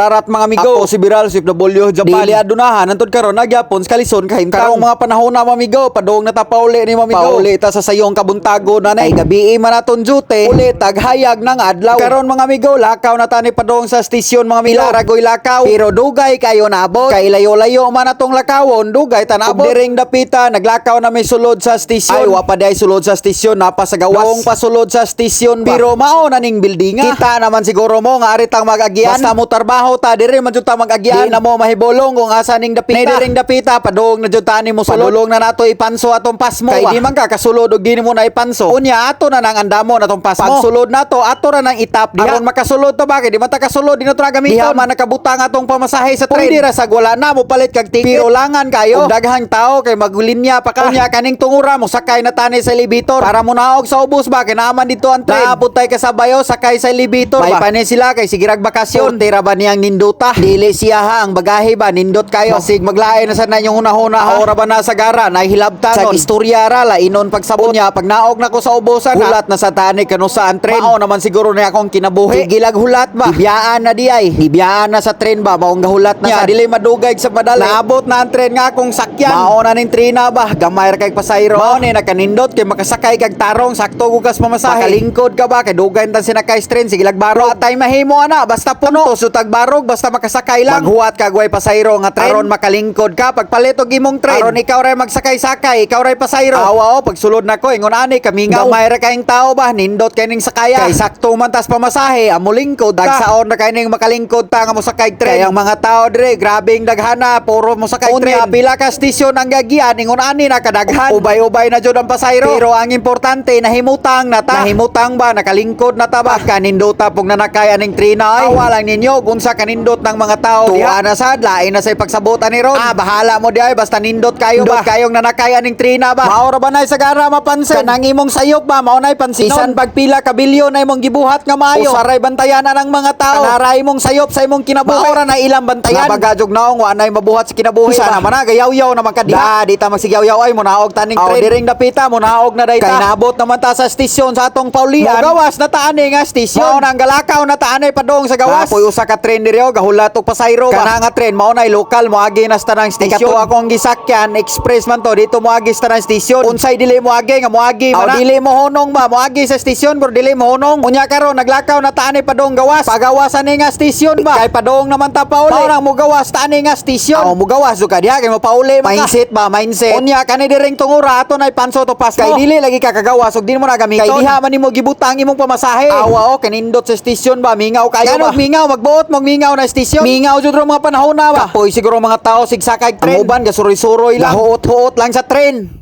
Wararat mga amigo. Ako si Biral, si W Japan. Dili adunahan, antod karon nagyapon sa kalison kahimtang. Karong mga panahon na mga amigo, padong na ta pauli ni mga amigo. Pauli ta sa sayong kabuntago na nay. Gabi man aton jute. Uli taghayag ng adlaw. Karon mga amigo, lakaw na ta ni padong sa stisyon mga amigo. Ragoy lakaw. Pero dugay kayo nabot. Kay layo-layo man atong lakawon, dugay tanabot. Diring dapita, naglakaw na may sulod sa stisyon. Ay, wapa day sulod sa stisyon, napa sa gawas. Doong pasulod sa stisyon ba. Pero mao na ning buildinga. Kita naman siguro mo nga aritang mag-agyan. Basta mo trabaho ta diri man jud ta mag-agyan. Na mo mahibolong kung asa ning dapita. Nay diring dapita padong na jud ta ni mo sulod. Padulong na nato ipanso atong pasmo. Kay di man ka kasulod og mo na ipanso. Unya ato na nang andamo natong pasmo. Pagsulod nato ato ra nang itap diha. Aron makasulod to ba kay di man ta kasulod di na to ra gamiton. Diha man nakabutang atong pamasahe sa train. Pwede ra sa wala na mo palit kag ticket. Pero langan kayo. Ug daghang tao kay magulinya pa ka. Unya kaning tungura mo sakay na tani sa elevator para mo naog sa ubos ba kay naaman dito ang train. Naaputay ka sa bayo sakay sa elevator. May panin sila kay sige rag bakasyon. Tira ba niyang ninduta? Dili siya ha ang bagahe ba nindot kayo. Basig maglain na sa yung hunahuna ora ba na sa gara nahilabtan. Sa istorya ra la inon pagsabot niya pag naog na ko sa ubusan hulat na sa tani kano sa ang train. Mao naman siguro na akong kinabuhi. Gilag hulat ba? Ibiyaan na di ay. Ibiyaan na sa train ba maong gahulat na sa dili madugay sa madali. Naabot na ang train nga akong sakyan. Mao na ning train na ba? Gamay ra kay pasayro. Mao ni nakanindot kay makasakay kag tarong sakto gugas pamasahe. Makalingkod ka ba kay dugay tan sinakay train sige lagbaro. Atay mahimo ana basta puno. Sutag barog basta makasakay lang. Maghuwat kag way pasayro nga train. Aron makalingkod ka pag palit og imong train. Aron ikaw ray magsakay-sakay, ikaw ray pasayro. Awa o pagsulod na ko ingon ani kamingaw. Gamay ra kaing tao ba nindot kay ning sakaya. Kay sakto man tas pamasahe amo lingkod ka. Dagsaon na kay ning makalingkod ta nga mo sakay train. Kay ang mga tao dire grabing daghana puro mo sakay train. Unya pila ka stisyon ang gagian ingon ani na kadaghan. Ubay-ubay na jud ang pasayro. Pero ang importante nahimutang na ta. Nahimutang ba nakalingkod na ta ba kanindota pog nanakay aning trina ay. Awa lang ninyo unsa kanindot ng mga tao. Tuwa na sad lain na sa pagsabutan ni Ron. Ah bahala mo di ay basta nindot kayo ba. kayong nanakay aning trina ba. Maora ba na sa gara mapansin. Kanang imong sayop ba mao nay pansin. Isan pagpila ka bilyon na imong gibuhat nga maayo. Usaray bantayan na ng mga tao. Kanaray imong sayop sa imong kinabuhi. Maora na ilang bantayan. Nabagajog naong wa nay mabuhat sa kinabuhi. Usa naman na gayaw-yaw naman ka diha. Di ta magsigyaw-yaw ay mo naog taning train. Diring dapita mo naog na dayta. Kay naabot naman ta sa stisyon sa atong Paulian. Gawas na taani nga stisyon. Nang galakaw na taani padong sa gawas. Apoy usa ka train diri o gahulat og pasayro ba. Kana nga train mao nay lokal mo agi na sa tanang stisyon. Ikato akong gisakyan express man to dito mo agi sa tanang stisyon. Unsay dili mo agi nga mo agi man. dili mo honong ba mo agi sa stisyon bro dili mo honong. Unya karon naglakaw na taani padong gawas. Pagawasan ni nga stisyon ba. Kay padong naman ta pauli. Mao nang mo gawas taani nga. Oh, mo gawas ka diha kay mo pauli man. Mindset ba mindset. Unya kani diring tungura ato nay panso to pas Kay dili lagi ka kagawas ug di mo na gamiton. Kay diha man nimo gibutang imong pamasahe. Awa o kanindot sa stisyon ba mingaw kayo ba. mingaw magbuot mo mingaw na stisyon. Mingaw jud ro mga panahon na ba. Kapoy siguro mga tao sigsakay. Ang uban gasuri-suroy lang. Huot-huot lang sa train.